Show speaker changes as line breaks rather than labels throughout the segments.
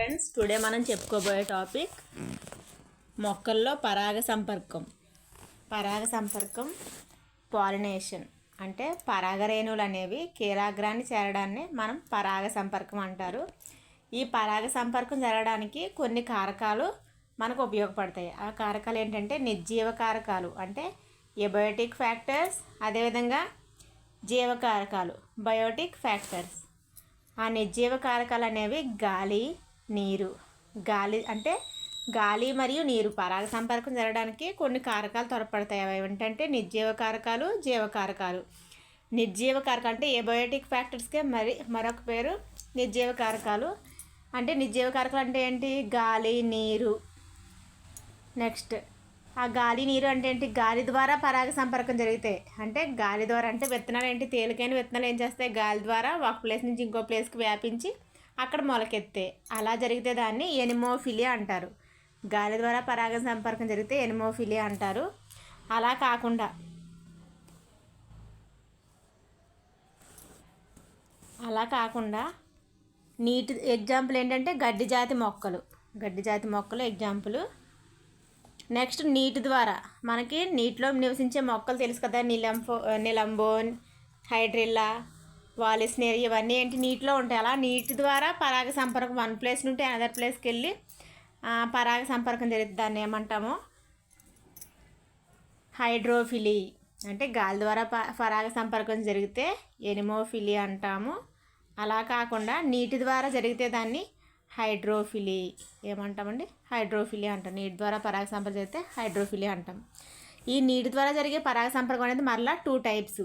Friends today మనం చెప్పుకోబోయే topic మొక్కల్లో పరాగ సంపర్కం. పరాగ సంపర్కం పాలినేషన్. అంటే పరాగరేణువులు అనేవి కీలాగ్రాన్ని చేరడాన్ని మనం పరాగ సంపర్కం అంటారు. ఈ పరాగ సంపర్కం జరగడానికి కొన్ని కారకాలు మనకు ఉపయోగపడతాయి. ఆ కారకాలు ఏంటంటే నిర్జీవ కారకాలు అంటే ఎబయోటిక్ ఫ్యాక్టర్స్ అదేవిధంగా జీవకారకాలు బయోటిక్ ఫ్యాక్టర్స్. ఆ నిర్జీవ కారకాలు అనేవి గాలి నీరు. గాలి అంటే గాలి మరియు నీరు. పరాగ సంపర్కం జరగడానికి కొన్ని కారకాలు త్వరపడతాయి అవి ఏమిటంటే నిర్జీవ కారకాలు జీవకారకాలు నిర్జీవ కారకాలు అంటే ఏబయోటిక్ ఫ్యాక్టర్స్కే మరి మరొక పేరు నిర్జీవ కారకాలు. అంటే నిర్జీవ కారకాలు అంటే ఏంటి? గాలి నీరు. నెక్స్ట్. ఆ గాలి నీరు అంటే ఏంటి? గాలి ద్వారా పరాగ సంపర్కం జరిగితే. అంటే గాలి ద్వారా అంటే విత్తనాలు ఏంటి? తేలికైన విత్తనాలు ఏం చేస్తాయి? గాలి ద్వారా ఒక ప్లేస్ నుంచి ఇంకో ప్లేస్కి వ్యాపించి అక్కడ మొలకెత్తే. అలా జరిగితే దాన్ని ఎనిమోఫిలియా అంటారు. గాలి ద్వారా పరాగ సంపర్కం జరిగితే ఎనిమోఫిలియా అంటారు. అలా కాకుండా అలా కాకుండా నీటి ఎగ్జాంపుల్ ఏంటంటే గడ్డి జాతి మొక్కలు. గడ్డి జాతి మొక్కలు ఎగ్జాంపుల్. నెక్స్ట్ నీటి ద్వారా. మనకి నీటిలో నివసించే మొక్కలు తెలుసు కదా నిలంఫో నిలంబోన్ హైడ్రిల్లా వాలిస్నేర్ ఇవన్నీ ఏంటి? నీటిలో ఉంటాయి. అలా నీటి ద్వారా పరాగ సంపర్కం వన్ ప్లేస్ నుండి అనదర్ ప్లేస్కి వెళ్ళి పరాగ సంపర్కం జరుగుతుంది దాన్ని ఏమంటాము? హైడ్రోఫిలీ అంటే గాలి ద్వారా ప పరాగ సంపర్కం జరిగితే ఎనిమోఫిలి అంటాము. అలా కాకుండా నీటి ద్వారా జరిగితే దాన్ని హైడ్రోఫిలి ఏమంటామండి? హైడ్రోఫిలి అంటాం. నీటి ద్వారా పరాగ సంపర్కం జరిగితే హైడ్రోఫిలి అంటాం. ఈ నీటి ద్వారా జరిగే పరాగ సంపర్కం అనేది మరలా టూ టైప్స్.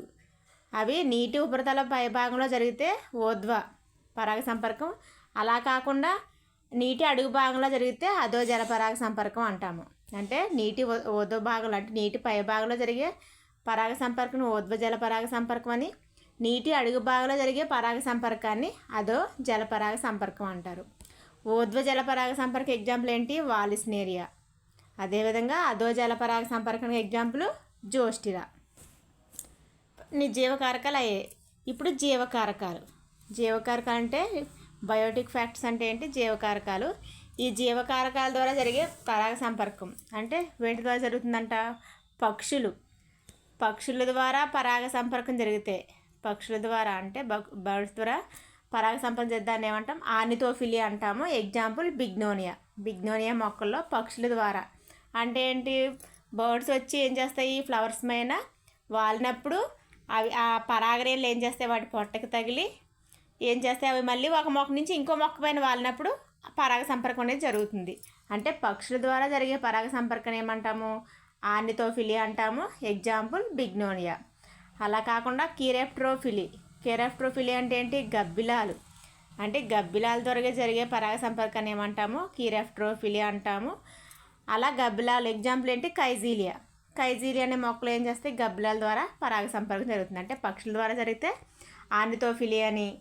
అవి నీటి ఉపరితల పై భాగంలో జరిగితే ఓద్వ పరాగ సంపర్కం. అలా కాకుండా నీటి అడుగు భాగంలో జరిగితే అదో జలపరాగ సంపర్కం అంటాము. అంటే నీటి ఓధ్వ ఓదో భాగంలో అంటే నీటి పై భాగంలో జరిగే పరాగ సంపర్కం ఓద్వ జలపరాగ సంపర్కం అని. నీటి అడుగు భాగంలో జరిగే పరాగ సంపర్కాన్ని అదో జలపరాగ సంపర్కం అంటారు. ఓద్వ జలపరాగ సంపర్క ఎగ్జాంపుల్ ఏంటి? వాలిస్నేరియా. అదేవిధంగా అదో జలపరాగ సంపర్కం ఎగ్జాంపుల్ జోస్టిరా జీవకారకాలు అయ్యాయి. ఇప్పుడు జీవకారకాలు. జీవకారకాలు అంటే బయోటిక్ ఫ్యాక్టర్స్ అంటే ఏంటి? జీవకారకాలు. ఈ జీవకారకాల ద్వారా జరిగే పరాగ సంపర్కం. అంటే వేటి ద్వారా జరుగుతుందంట? పక్షులు. పక్షుల ద్వారా పరాగ సంపర్కం జరిగితే పక్షుల ద్వారా అంటే బర్డ్స్ ద్వారా పరాగ సంపర్కం చేద్దాన్ని ఏమంటాం? ఆనితోఫిలి అంటాము. ఎగ్జాంపుల్ బిగ్నోనియా. బిగ్నోనియా మొక్కల్లో పక్షుల ద్వారా. అంటే ఏంటి? బర్డ్స్ వచ్చి ఏం చేస్తాయి? ఫ్లవర్స్ పైన వాలినప్పుడు అవి ఆ పరాగరేళ్ళు ఏం చేస్తాయి? వాటి పొట్టకి తగిలి ఏం చేస్తాయి? అవి మళ్ళీ ఒక మొక్క నుంచి ఇంకో మొక్క పైన వాలినప్పుడు పరాగ సంపర్కం అనేది జరుగుతుంది. అంటే పక్షుల ద్వారా జరిగే పరాగ సంపర్కం ఏమంటాము? ఆర్నితోఫిలి అంటాము. ఎగ్జాంపుల్ బిగ్నోనియా అలా కాకుండా కీరెప్ట్రోఫిలి కీరెప్ట్రోఫిలి అంటే ఏంటి? గబ్బిలాలు. అంటే గబ్బిలాల ద్వారా జరిగే పరాగ సంపర్కాన్ని ఏమంటాము? కీరెప్ట్రోఫిలి అంటాము. అలా గబ్బిలాలు. ఎగ్జాంపుల్ ఏంటి? కైజీలియా కైజీలియా అనే మొక్కలు ఏం చేస్తే గబ్బిలాల ద్వారా పరాగ సంపర్కం జరుగుతుంది. అంటే పక్షుల ద్వారా జరిగితే ఆనితోఫిలి అని.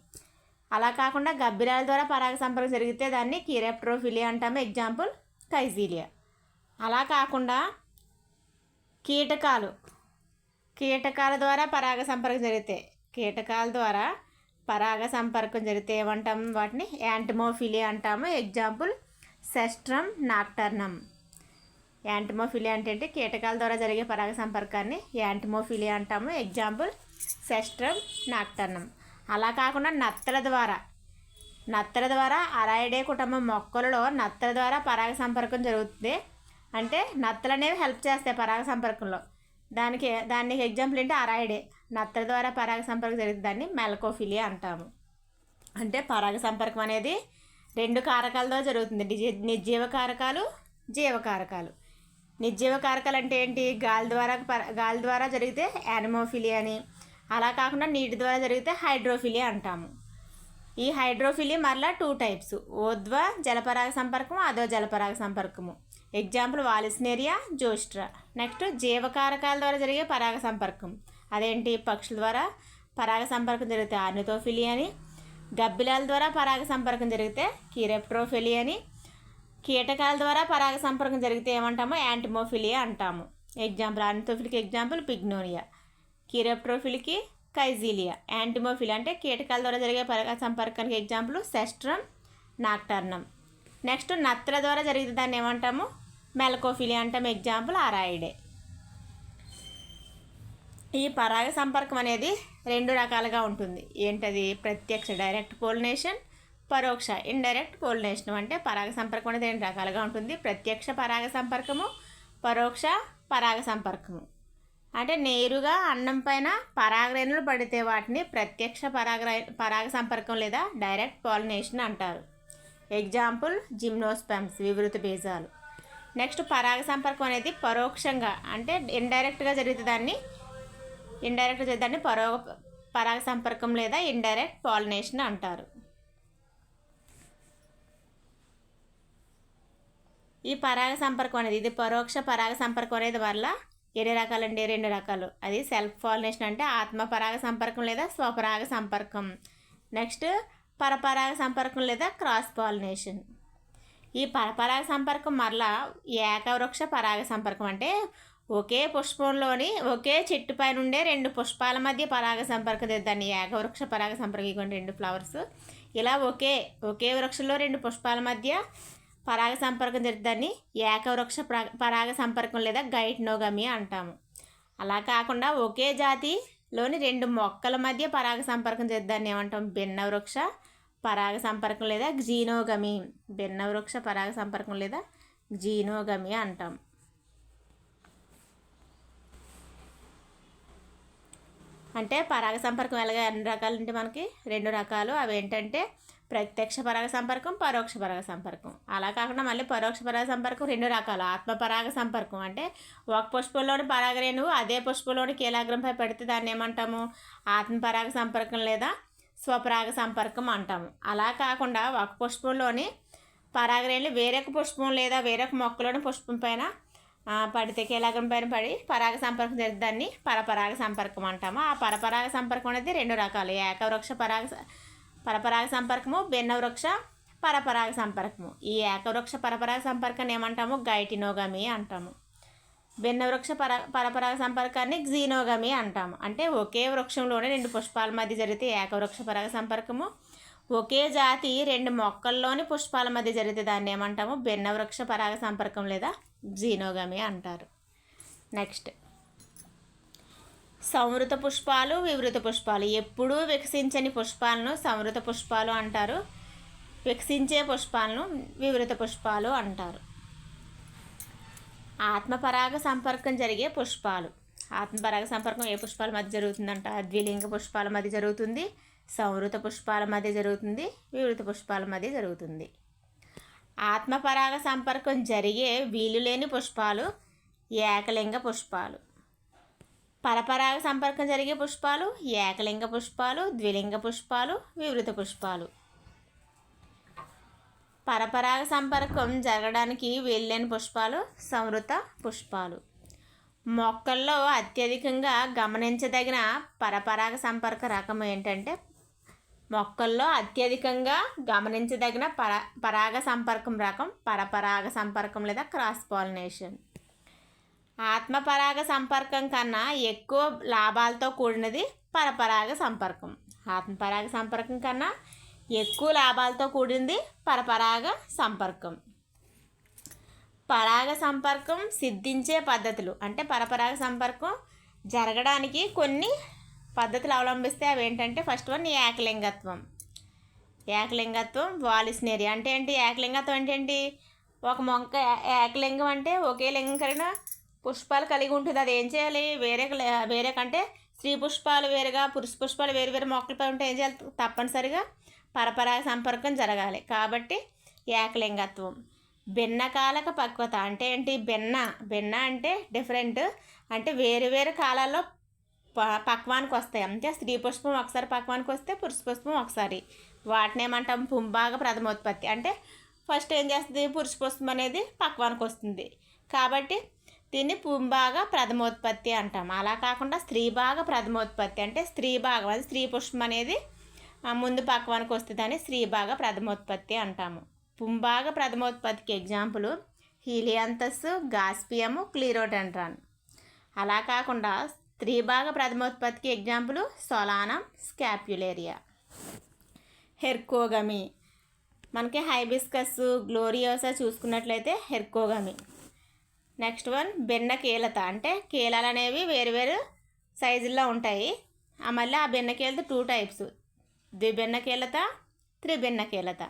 అలా కాకుండా గబ్బిలాల ద్వారా పరాగ సంపర్కం జరిగితే దాన్ని కీరెప్ట్రోఫిలి అంటాము. ఎగ్జాంపుల్ కైజీలియా అలా కాకుండా కీటకాలు. కీటకాల ద్వారా పరాగ సంపర్కం జరిగితే కీటకాల ద్వారా పరాగ సంపర్కం జరిగితే ఏమంటాం? వాటిని యాంటమోఫిలి అంటాము. ఎగ్జాంపుల్ సెస్ట్రమ్ నాక్టర్నమ్ యాంటమోఫిలియా అంటే కీటకాల ద్వారా జరిగే పరాగ సంపర్కాన్ని యాంటమోఫిలి అంటాము. ఎగ్జాంపుల్ సెస్ట్రమ్ నాక్టర్నం అలా కాకుండా నత్తల ద్వారా నత్తల ద్వారా అరాయిడే కుటుంబం మొక్కలలో నత్తల ద్వారా పరాగ సంపర్కం జరుగుతుంది. అంటే నత్తలు అనేవి హెల్ప్ చేస్తాయి పరాగ సంపర్కంలో. దానికి దానికి ఎగ్జాంపుల్ ఏంటి? అరాయిడే. నత్తల ద్వారా పరాగ సంపర్కం జరుగుతుంది దాన్ని మెలకోఫిలియా అంటాము. అంటే పరాగ సంపర్కం అనేది రెండు కారకాలతో జరుగుతుంది. నిజ- నిర్జీవ కారకాలు జీవకారకాలు నిర్జీవ కారకాలు అంటే ఏంటి? గాలి ద్వారా గాలి ద్వారా జరిగితే యానిమోఫిలి అని. అలా కాకుండా నీటి ద్వారా జరిగితే హైడ్రోఫిలి అంటాము. ఈ హైడ్రోఫిలి మరలా టూ టైప్స్. ఓద్వ జలపరాగ సంపర్కము అదో జలపరాగ సంపర్కము. Example Vallisneria Zostera. నెక్స్ట్ జీవకారకాల ద్వారా జరిగే పరాగ సంపర్కం. అదేంటి? పక్షుల ద్వారా పరాగ సంపర్కం జరిగితే ఆర్నితోఫిలి అని. గబ్బిలాల ద్వారా పరాగ సంపర్కం జరిగితే కీరెప్ట్రోఫిలి అని. కీటకాల ద్వారా పరాగ సంపర్కం జరిగితే ఏమంటామో యాంటిమోఫిలియా అంటాము. ఎగ్జాంపుల్ ఆర్నితోఫిలికి ఎగ్జాంపుల్ పిగ్నోనియా కీరెప్ట్రోఫిలికి కైజీలియా యాంటిమోఫిల్ అంటే కీటకాల ద్వారా జరిగే పరాగ సంపర్కానికి ఎగ్జాంపుల్ సెస్ట్రమ్ నాక్టర్నమ్ నెక్స్ట్ నత్తల ద్వారా జరిగితే దాన్ని ఏమంటాము? మెలకోఫిలియా అంటాము ఎగ్జాంపుల్ ఆరాయిడే. ఈ పరాగ సంపర్కం అనేది రెండు రకాలుగా ఉంటుంది. ఏంటది? ప్రత్యక్ష డైరెక్ట్ పోలినేషన్ పరోక్ష ఇండైరెక్ట్ పోలినేషన్ అంటే పరాగ సంపర్కం అనేది రెండు రకాలుగా ఉంటుంది. ప్రత్యక్ష పరాగ సంపర్కము పరోక్ష పరాగ సంపర్కము. అంటే నేరుగా అన్నం పైన పరాగరేణులు పడితే వాటిని ప్రత్యక్ష పరాగ పరాగ సంపర్కం లేదా డైరెక్ట్ పాలినేషన్ అంటారు. ఎగ్జాంపుల్ జిమ్నోస్పెమ్స్ వివృత బీజాలు. నెక్స్ట్ పరాగ సంపర్కం అనేది పరోక్షంగా అంటే ఇండైరెక్ట్గా జరిగితే దాన్ని ఇండైరెక్ట్ దాన్ని పరో పరాగ సంపర్కం లేదా ఇండైరెక్ట్ పాలినేషన్ అంటారు. ఈ పరాగ సంపర్కం అనేది ఇది పరోక్ష పరాగ సంపర్కం అనేది వల్ల ఎన్ని రకాలండి రెండు రకాలు. అది సెల్ఫ్ పాలినేషన్ అంటే ఆత్మ పరాగ సంపర్కం లేదా స్వపరాగ సంపర్కం. నెక్స్ట్ పరపరాగ సంపర్కం లేదా క్రాస్ పాలినేషన్ ఈ పరపరాగ సంపర్కం మరలా ఏకవృక్ష పరాగ సంపర్కం అంటే ఒకే పుష్పంలోని ఒకే చెట్టు పైన ఉండే రెండు పుష్పాల మధ్య పరాగ సంపర్కం దాన్ని ఏకవృక్ష పరాగ సంపర్కం ఇవ్వండి రెండు ఫ్లవర్స్ ఇలా ఒకే ఒకే వృక్షంలో రెండు పుష్పాల మధ్య పరాగ సంపర్కం జరుగుతుందని ఏకవృక్ష పరాగ సంపర్కం లేదా గైట్నోగమి అంటాము. అలా కాకుండా ఒకే జాతిలోని రెండు మొక్కల మధ్య పరాగ సంపర్కం చేద్దాన్ని ఏమంటాం? భిన్న వృక్ష పరాగ సంపర్కం లేదా జీనోగమి భిన్న వృక్ష పరాగ సంపర్కం లేదా జీనోగమి అంటాం. అంటే పరాగ సంపర్కం ఎలాగ ఎన్ని రకాలు అంటే మనకి రెండు రకాలు. అవి ఏంటంటే ప్రత్యక్ష పరాగ సంపర్కం పరోక్ష పరాగ సంపర్కం. అలా కాకుండా మళ్ళీ పరోక్ష పరాగ సంపర్కం రెండు రకాలు. ఆత్మ పరాగ సంపర్కం అంటే ఒక పుష్పంలోని పరాగరేణువు అదే పుష్పంలోని కీలాగ్రంపై పెడితే దాన్ని ఏమంటాము? ఆత్మ పరాగ సంపర్కం లేదా స్వపరాగ సంపర్కం అంటాము. అలా కాకుండా ఒక పుష్పంలోని పరాగరేణులు వేరొక పుష్పం లేదా వేరొక మొక్కలోని పుష్పం పైన పడితే కీలకం పైన పడి పరాగ సంపర్కం జరిగితే దాన్ని పరపరాగ సంపర్కం అంటాము. ఆ పరపరాగ సంపర్కం అనేది రెండు రకాలు. ఏకవృక్ష పరాగ పరపరాగ సంపర్కము భిన్న వృక్ష పరపరాగ సంపర్కము. ఈ ఏకవృక్ష పరపరాగ సంపర్కాన్ని ఏమంటాము? గైటినోగమి అంటాము. భిన్న వృక్ష పర పరపరాగ సంపర్కాన్ని జీనోగమి అంటాము. అంటే ఒకే వృక్షంలోనే రెండు పుష్పాల మధ్య జరిగితే ఏకవృక్ష పరాగ సంపర్కము. ఒకే జాతి రెండు మొక్కల్లోని పుష్పాల మధ్య జరిగితే దాన్ని ఏమంటాము? భిన్న వృక్ష పరాగ సంపర్కం లేదా జీనోగమి అంటారు. నెక్స్ట్. సంవృత పుష్పాలు వివృత పుష్పాలు. ఎప్పుడూ వికసించని పుష్పాలను సంవృత పుష్పాలు అంటారు. వికసించే పుష్పాలను వివృత పుష్పాలు అంటారు. ఆత్మపరాగ సంపర్కం జరిగే పుష్పాలు. ఆత్మపరాగ సంపర్కం ఏ పుష్పాల మధ్య జరుగుతుందంట? ద్విలింగ పుష్పాల మధ్య జరుగుతుంది. సంవృత పుష్పాల మధ్య జరుగుతుంది. వివృత పుష్పాల మధ్య జరుగుతుంది. ఆత్మపరాగ సంపర్కం జరిగే వీలు లేని పుష్పాలు ఏకలింగ పుష్పాలు. పరపరాగ సంపర్కం జరిగే పుష్పాలు ఏకలింగ పుష్పాలు ద్విలింగ పుష్పాలు వివృత పుష్పాలు. పరపరాగ సంపర్కం జరగడానికి వీల్లేని పుష్పాలు సంవృత పుష్పాలు. మొక్కల్లో అత్యధికంగా గమనించదగిన పరపరాగ సంపర్క రకం ఏంటంటే మొక్కల్లో అత్యధికంగా గమనించదగిన పర పరాగ సంపర్కం రకం పరపరాగ సంపర్కం లేదా క్రాస్ పాలినేషన్ ఆత్మపరాగ సంపర్కం కన్నా ఎక్కువ లాభాలతో కూడినది పరపరాగ సంపర్కం. ఆత్మపరాగ సంపర్కం కన్నా ఎక్కువ లాభాలతో కూడింది పరపరాగ సంపర్కం. పరాగ సంపర్కం సిద్ధించే పద్ధతులు అంటే పరపరాగ సంపర్కం జరగడానికి కొన్ని పద్ధతులు అవలంబిస్తే అవి ఏంటంటే ఫస్ట్ వన్ ఏకలింగత్వం. ఏకలింగత్వం వాలిస్నేరి అంటే ఏంటి? ఏకలింగత్వం అంటే ఏంటి? ఒక మొక్క ఏకలింగం అంటే ఒకే లింగం కలిగిన పుష్పాలు కలిగి ఉంటుంది. అది ఏం చేయాలి? వేరే వేరే కంటే స్త్రీ పుష్పాలు వేరుగా పురుష పుష్పాలు వేరు వేరు మొక్కలపై ఉంటే ఏం చేయాలి? తప్పనిసరిగా పరపరాగ సంపర్కం జరగాలి. కాబట్టి ఏకలింగత్వం. భిన్నకాలక పక్వత అంటే ఏంటి? భిన్న భిన్న అంటే డిఫరెంట్ అంటే వేరు వేరు కాలాల్లో పక్వానికి వస్తాయి. అంటే స్త్రీ పుష్పం ఒకసారి పక్వానికి వస్తే పురుష పుష్పం ఒకసారి. వాటిని ఏమంటాం? పుంబాగ ప్రథమోత్పత్తి. అంటే ఫస్ట్ ఏం చేస్తుంది? పురుష పుష్పం అనేది పక్వానికి వస్తుంది. కాబట్టి దీన్ని పుంభాగ ప్రథమోత్పత్తి అంటాం. అలా కాకుండా స్త్రీ భాగ ప్రథమోత్పత్తి అంటే స్త్రీ భాగం అది స్త్రీ పుష్పం అనేది ముందు పక్వానికి వస్తుందని స్త్రీ భాగ ప్రథమోత్పత్తి అంటాము. పుంభాగ ప్రథమోత్పత్తికి ఎగ్జాంపుల్ హీలియాంతస్ గాస్పియము క్లీరోడెండ్రాన్. అలా కాకుండా స్త్రీభాగ ప్రథమోత్పత్తికి ఎగ్జాంపుల్ సొలానం స్కాప్యులేరియా. హెర్కోగమి. మనకి హైబిస్కస్ గ్లోరియోసా చూసుకున్నట్లయితే హెర్కోగమి. Next one బెన్న కీలత. అంటే కీలాలు అనేవి వేరు వేరు సైజుల్లో ఉంటాయి. ఆ మళ్ళీ ఆ బెన్నకీలత టూ టైప్స్ ద్విబెన్న కీలత త్రిబెన్న కీలత.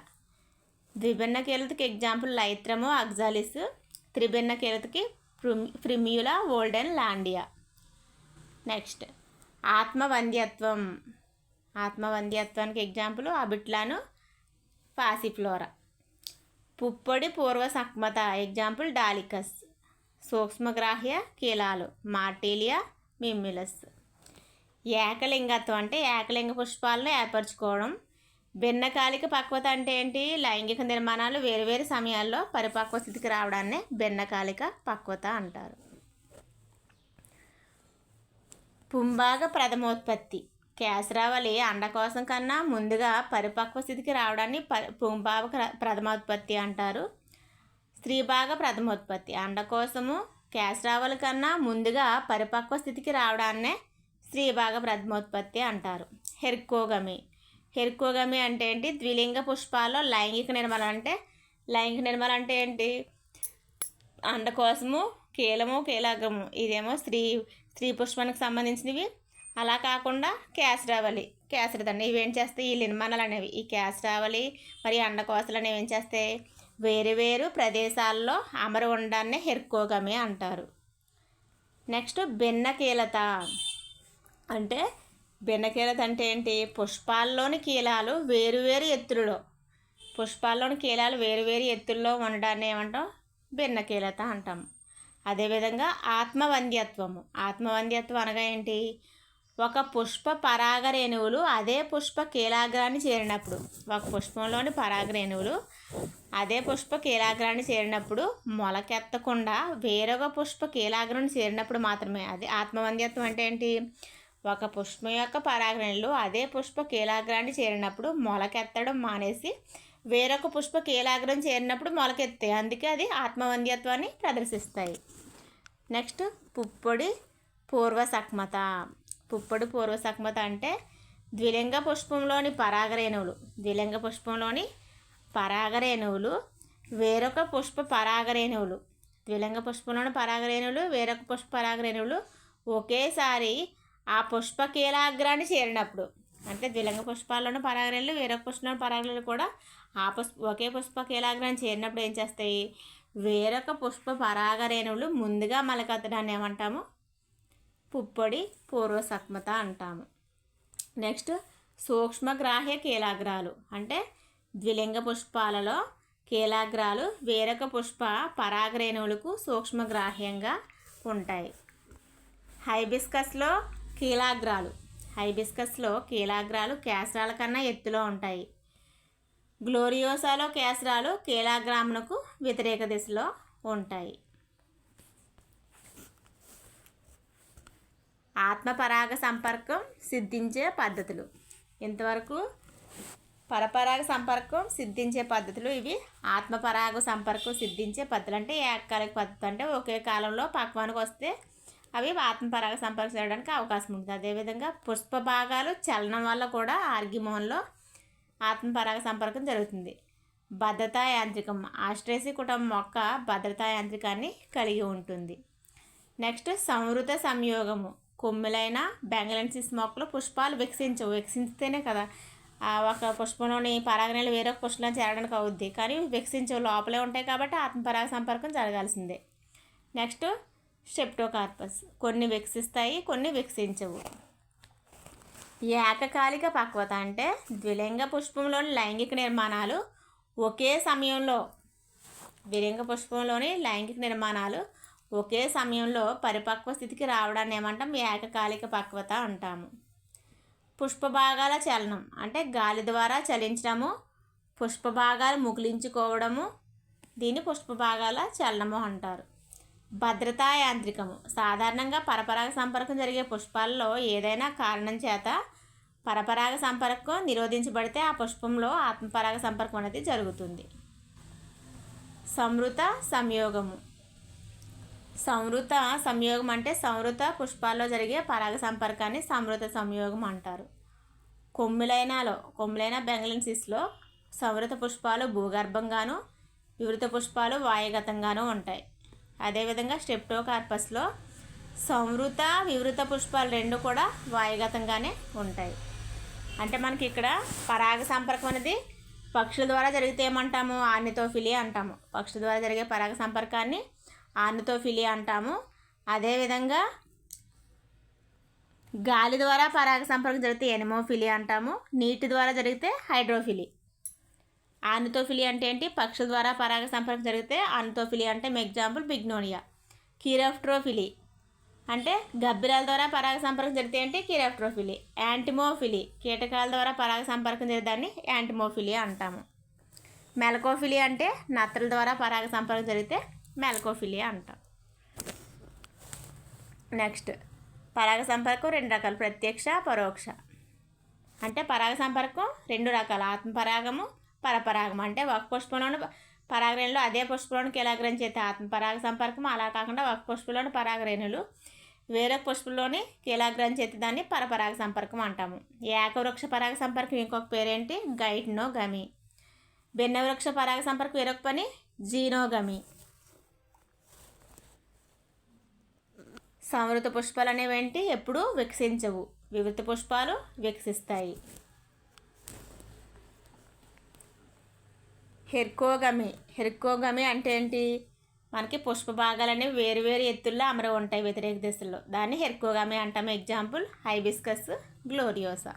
ద్విబెన్న కీలతకి ఎగ్జాంపుల్ లైత్రము అగ్జాలిస్. త్రిబెన్న కీలతకి ప్రిమ్యులా ఓల్డెన్ లాండియా. నెక్స్ట్ ఆత్మవంద్యత్వం. ఆత్మవంద్యత్వానికి ఎగ్జాంపుల్ అబిట్లాను ఫాసిఫ్లోరా పుప్పొడి పూర్వ సక్మత ఎగ్జాంపుల్ డాలికస్. సూక్ష్మగ్రాహ్య కీలాలు మార్టీలియా మిమ్మిలస్ ఏకలింగత్వం అంటే ఏకలింగ పుష్పాలను ఏర్పరచుకోవడం. భిన్నకాలిక పక్వత అంటే ఏంటి? లైంగిక నిర్మాణాలు వేరువేరు సమయాల్లో పరిపక్వ స్థితికి రావడాన్ని భిన్నకాలిక పక్వత అంటారు. పుంబాగ ప్రథమోత్పత్తి. కేసరావళి అండకోశం కన్నా ముందుగా పరిపక్వ స్థితికి రావడాన్ని ప పుంబాగ ప్రథమోత్పత్తి అంటారు. స్త్రీభాగ ప్రథమోత్పత్తి. అండకోశము కేసరావళి కన్నా ముందుగా పరిపక్వ స్థితికి రావడాన్నే స్త్రీభాగ ప్రథమోత్పత్తి అంటారు. హెర్కోగమి. హెర్కోగమి అంటే ఏంటి? ద్విలింగ పుష్పాల్లో లైంగిక నిర్మలం అంటే లైంగిక నిర్మలం అంటే ఏంటి? అండకోశము కీలము కీలకము ఇదేమో స్త్రీ స్త్రీ పుష్పానికి సంబంధించినవి. అలా కాకుండా కేసరావళి కేసరదండి ఇవి ఏం చేస్తాయి? ఈ నిర్మాణాలు అనేవి. ఈ కేసరావళి మరి అండకోసలు అనేవి ఏం చేస్తాయి? వేరు వేరు ప్రదేశాల్లో అమరు ఉండాన్ని హెర్కోగమి అంటారు. నెక్స్ట్ భిన్నకీలత అంటే భిన్నకీలత అంటే ఏంటి? పుష్పాల్లోని కీలాలు వేరువేరు ఎత్తులలో. పుష్పాల్లోని కీలాలు వేరువేరు ఎత్తుల్లో ఉండడాన్ని ఏమంటాం? భిన్నకీలత అంటాం. అదేవిధంగా ఆత్మవంద్యత్వము. ఆత్మవంద్యత్వం అనగా ఏంటి? ఒక పుష్ప పరాగరేణువులు అదే పుష్ప కీలాగ్రాన్ని చేరినప్పుడు ఒక పుష్పంలోని పరాగరేణువులు అదే పుష్ప కీలాగ్రాన్ని చేరినప్పుడు మొలకెత్తకుండా వేరొక పుష్ప కీలాగ్రాన్ని చేరినప్పుడు మాత్రమే. అది ఆత్మవంద్యత్వం అంటే ఏంటి? ఒక పుష్పం యొక్క పరాగరేణులు అదే పుష్ప కీలాగ్రాన్ని చేరినప్పుడు మొలకెత్తడం మానేసి వేరొక పుష్ప కీలాగ్రం చేరినప్పుడు మొలకెత్తాయి అందుకే అది ఆత్మవంద్యత్వాన్ని ప్రదర్శిస్తాయి. నెక్స్ట్ పుప్పొడి పూర్వ సక్మత పుప్పొడి పూర్వసక్మత అంటే ద్విలింగ పుష్పంలోని పరాగరేణువులు. ద్విలింగ పుష్పంలోని పరాగరేణువులు వేరొక పుష్ప పరాగరేణువులు. ద్విలింగ పుష్పంలోని పరాగరేణువులు వేరొక పుష్ప పరాగరేణువులు ఒకేసారి ఆ పుష్ప కీలాగ్రాన్ని చేరినప్పుడు. అంటే ద్విలింగ పుష్పాల్లోని పరాగరేణులు వేరొక పుష్పంలోని పరాగరేణులు కూడా ఆ పుష్ప ఒకే పుష్ప కీలాగ్రాన్ని చేరినప్పుడు ఏం చేస్తాయి? వేరొక పుష్ప పరాగరేణువులు ముందుగా మలకత్తడాన్ని ఏమంటాము? పుప్పొడి పూర్వసక్మత అంటాము. నెక్స్ట్ సూక్ష్మగ్రాహ్య కీలాగ్రాలు. అంటే ద్విలింగ పుష్పాలలో కీలాగ్రాలు వేరొక పుష్ప పరాగరేణువులకు సూక్ష్మగ్రాహ్యంగా ఉంటాయి. హైబిస్కస్లో కీలాగ్రాలు. హైబిస్కస్లో కీలాగ్రాలు కేసరాల కన్నా ఎత్తులో ఉంటాయి. గ్లోరియోసాలో కేసరాలు కీలాగ్రామునకు వ్యతిరేక దిశలో ఉంటాయి. ఆత్మపరాగ సంపర్కం సిద్ధించే పద్ధతులు. ఇంతవరకు పరపరాగ సంపర్కం సిద్ధించే పద్ధతులు ఇవి. ఆత్మపరాగ సంపర్కం సిద్ధించే పద్ధతులు అంటే ఏకకాలిక పద్ధతి అంటే ఒకే కాలంలో పక్వానికి వస్తే అవి ఆత్మపరాగ సంపర్కం చేయడానికి అవకాశం ఉంటుంది. అదేవిధంగా పుష్ప భాగాలు చలనం వల్ల కూడా ఆర్గిమోన్లో ఆత్మపరాగ సంపర్కం జరుగుతుంది. భద్రతా యాంత్రికం. ఆస్ట్రేసి కుటుంబం మొక్క భద్రతా యాంత్రికాన్ని కలిగి ఉంటుంది. నెక్స్ట్ సంవృత సంయోగము. కొమ్ములైన బెంగలెన్సిస్ మొక్కలు పుష్పాలు వికసించవు. వికసిస్తేనే కదా. ఒక పుష్పంలోని పరాగణాలు వేరొక పుష్పంలో చేరడానికి అవుద్ది. కానీ వికసించవు. లోపలే ఉంటాయి కాబట్టి ఆత్మపరాగ సంపర్కం జరగాల్సిందే. నెక్స్ట్ స్టెప్టోకార్పస్ కొన్ని వికసిస్తాయి కొన్ని వికసించవు. ఏకకాలిక పక్వత అంటే ద్విలింగ పుష్పంలోని లైంగిక నిర్మాణాలు ఒకే సమయంలో ద్విలింగ పుష్పంలోని లైంగిక నిర్మాణాలు ఒకే సమయంలో పరిపక్వ స్థితికి రావడాన్ని ఏమంటాం? ఏకకాలిక పక్వత అంటాము. పుష్పభాగాల చలనం అంటే గాలి ద్వారా చలించడము పుష్పభాగాలు ముగిలించుకోవడము దీన్ని పుష్పభాగాల చలనము అంటారు. భద్రతా యాంత్రికము సాధారణంగా పరపరాగ సంపర్కం జరిగే పుష్పాల్లో ఏదైనా కారణం చేత పరపరాగ సంపర్కం నిరోధించబడితే ఆ పుష్పంలో ఆత్మపరాగ సంపర్కం అనేది జరుగుతుంది. సమృత సంయోగము సంవృత సంయోగం అంటే సంవృత పుష్పాల్లో జరిగే పరాగ సంపర్కాన్ని సంవృత సంయోగం అంటారు. కొమ్ములైనాలో కొమ్ములైన బెంగళన్సిస్లో సంవృత పుష్పాలు భూగర్భంగాను వివృత పుష్పాలు వాయుగతంగాను ఉంటాయి. అదేవిధంగా స్టెప్టోకార్పస్లో సంవృత వివృత పుష్పాలు రెండు కూడా వాయుగతంగానే ఉంటాయి. అంటే మనకి ఇక్కడ పరాగ సంపర్కం అనేది పక్షుల ద్వారా జరిగితే ఏమంటాము? ఆర్నితోఫిలి అంటాము. పక్షుల ద్వారా జరిగే పరాగ సంపర్కాన్ని ఆర్నితోఫిలి అంటాము. అదేవిధంగా గాలి ద్వారా పరాగ సంపర్కం జరిగితే ఎనిమోఫిలి అంటాము. నీటి ద్వారా జరిగితే హైడ్రోఫిలి. ఆనుతోఫిలి అంటే ఏంటి? పక్షుల ద్వారా పరాగ సంపర్కం జరిగితే ఆనుతోఫిలి అంటే ఎగ్జాంపుల్ బిగ్నోనియా. కిరాఫ్ట్రోఫిలి అంటే గబ్బిరాల ద్వారా పరాగ సంపర్కం జరిగితే ఏంటి? కిరాఫ్ట్రోఫిలి. యాంటిమోఫిలి కీటకాల ద్వారా పరాగ సంపర్కం జరిగేదాన్ని యాంటిమోఫిలి అంటాము. మెలకోఫిలి అంటే నత్తల ద్వారా పరాగ సంపర్కం జరిగితే మెలకోఫిలి అంటాం. నెక్స్ట్ పరాగ సంపర్కం రెండు రకాలు ప్రత్యక్ష పరోక్ష. అంటే పరాగ సంపర్కం రెండు రకాలు ఆత్మపరాగము పరపరాగం అంటే ఒక పుష్పంలోని పరాగరేణులు అదే పుష్పంలోనికి ఎలా గ్రహించేది ఆత్మపరాగ సంపర్కం అలా కాకుండా ఒక పుష్పంలోని పరాగరేణులు. వేరొక పుష్పంలోని కీలాగ్రం చేతి దాన్ని పరపరాగ సంపర్కం అంటాము. ఏకవృక్ష పరాగ సంపర్కం ఇంకొక పేరేంటి? గైట్నో గమి భిన్నవృక్ష పరాగ సంపర్కం వేరొక పని? జీనోగమి. సంవృత పుష్పాలు అనేవేంటి? ఎప్పుడూ వికసించవు. వివృత పుష్పాలు వికసిస్తాయి. హెర్కోగమి. హెర్కోగమి అంటే ఏంటి? మనకి పుష్ప భాగాలనేవి వేరు వేరు ఎత్తుల్లో అమర ఉంటాయి వ్యతిరేక దిశల్లో. దాన్ని హెర్కోగమి అంటాము ఎగ్జాంపుల్ హైబిస్కస్ గ్లోరియోసా